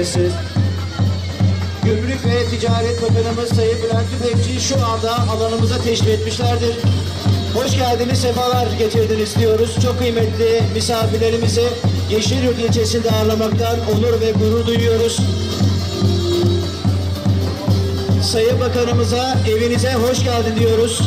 Sessiz. Gümrük ve Ticaret Bakanımız Sayın Bülent Tüfekçi şu anda alanımıza teşrif etmişlerdir. Hoş geldiniz, sefalar getirdiniz diyoruz. Çok kıymetli misafirlerimizi Yeşilyurt ilçesinde ağırlamaktan onur ve gurur duyuyoruz. Sayın Bakanımıza evinize hoş geldin diyoruz.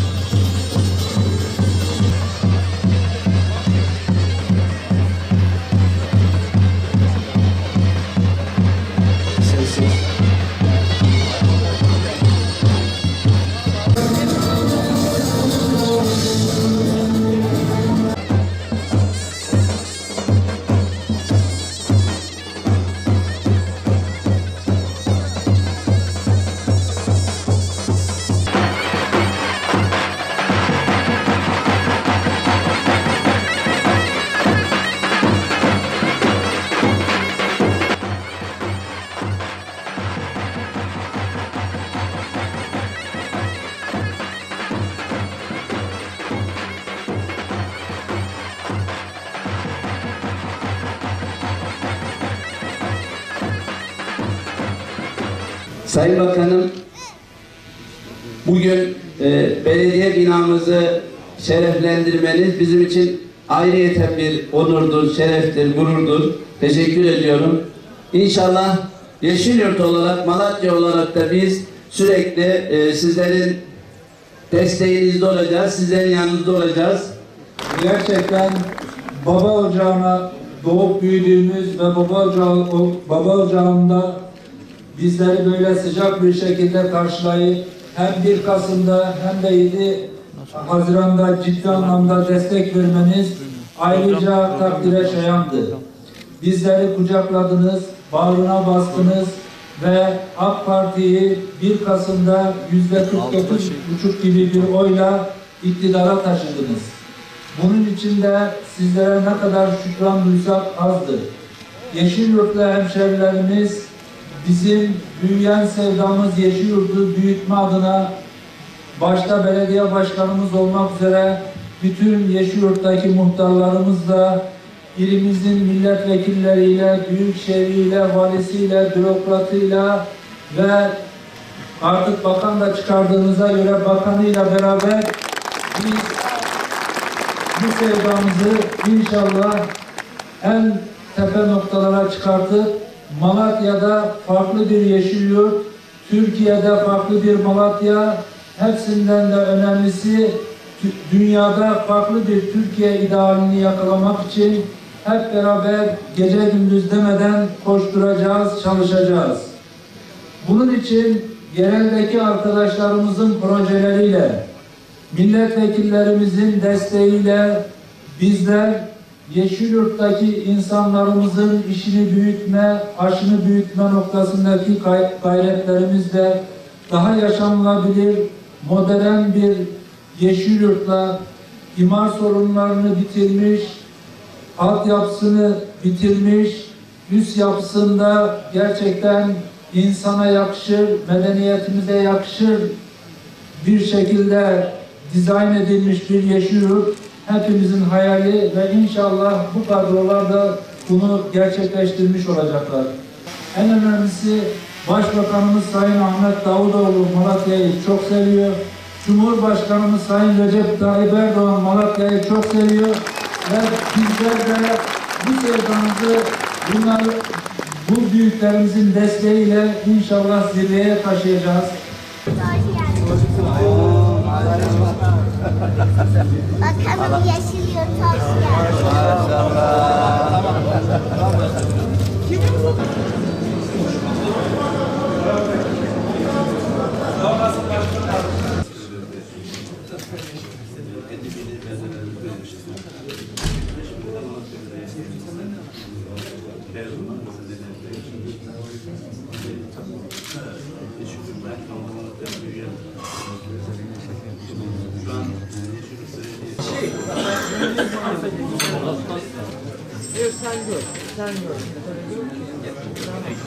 Sayın Bakanım, bugün e, belediye binamızı şereflendirmeniz bizim için ayrıyeten bir onurdur, şereftir, gururdur. Teşekkür ediyorum. İnşallah Yeşilyurt olarak, Malatya olarak da biz sürekli e, sizlerin desteğinizde olacağız, sizlerin yanınızda olacağız. gerçekten baba ocağına doğup büyüdüğümüz ve baba ocağı, baba ocağında bizleri böyle sıcak bir şekilde karşılayıp hem 1 Kasım'da hem de 7 Haziran'da ciddi anlamda destek vermeniz ayrıca takdire şayandı. Bizleri kucakladınız, bağrına bastınız ve AK Parti'yi 1 Kasım'da %49,5 gibi bir oyla iktidara taşıdınız. Bunun için de sizlere ne kadar şükran duysak azdır. Yeşilyurtlu hemşerilerimiz bizim büyüyen sevdamız Yeşilyurt'u büyütme adına başta belediye başkanımız olmak üzere bütün Yeşilyurt'taki muhtarlarımızla ilimizin milletvekilleriyle, büyükşehiriyle, valisiyle, bürokratıyla ve artık bakan da çıkardığınıza göre bakanıyla beraber biz bu sevdamızı inşallah en tepe noktalara çıkartıp Malatya'da farklı bir yeşil yurt, Türkiye'de farklı bir Malatya, hepsinden de önemlisi dünyada farklı bir Türkiye idealini yakalamak için hep beraber gece gündüz demeden koşturacağız, çalışacağız. Bunun için yereldeki arkadaşlarımızın projeleriyle, milletvekillerimizin desteğiyle bizler Yeşilyurt'taki insanlarımızın işini büyütme, aşını büyütme noktasındaki gay- gayretlerimizle daha yaşanılabilir, modern bir Yeşilyurt'la imar sorunlarını bitirmiş, altyapısını bitirmiş, üst yapısında gerçekten insana yakışır, medeniyetimize yakışır bir şekilde dizayn edilmiş bir yeşil yurt hepimizin hayali ve inşallah bu kadrolar da bunu gerçekleştirmiş olacaklar. En önemlisi Başbakanımız Sayın Ahmet Davutoğlu Malatya'yı çok seviyor. Cumhurbaşkanımız Sayın Recep Tayyip Erdoğan Malatya'yı çok seviyor. Ve bizler de bu sevdamızı bunlar, bu büyüklerimizin desteğiyle inşallah zirveye taşıyacağız. Bakalım yeşil yurttaş. Maşallah. Thank you. Yok sen gör. Sen gör.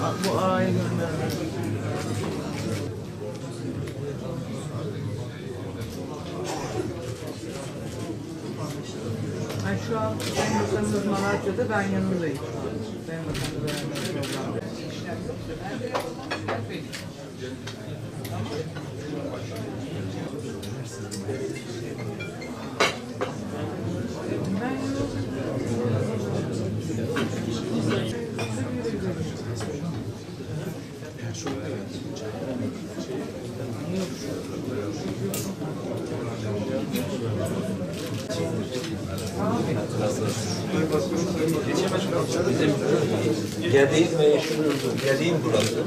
Ben bu ağayı göndermem. Yani şu an benim vatandaşım Malatya'da ben yanındayım şu an. Benim vatandaşım Malatya'da. Geldiğim ve yaşıyordum. Geldiğim burası.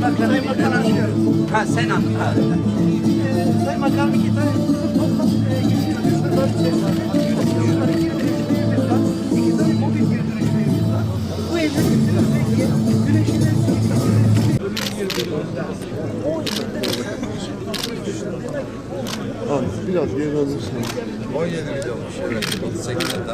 Sayın Bakanım. Sayın Bakanım. Ha sen an. Ha. Sayın Bakanım iki tane toplam e, giriş dönüşümüz var. Şunlar iki dönüşümüz var. İki tane mobil geri dönüşümüz var. Bu evde peki güneşin Biraz geri alırsan. 17 milyon. Evet. 8'den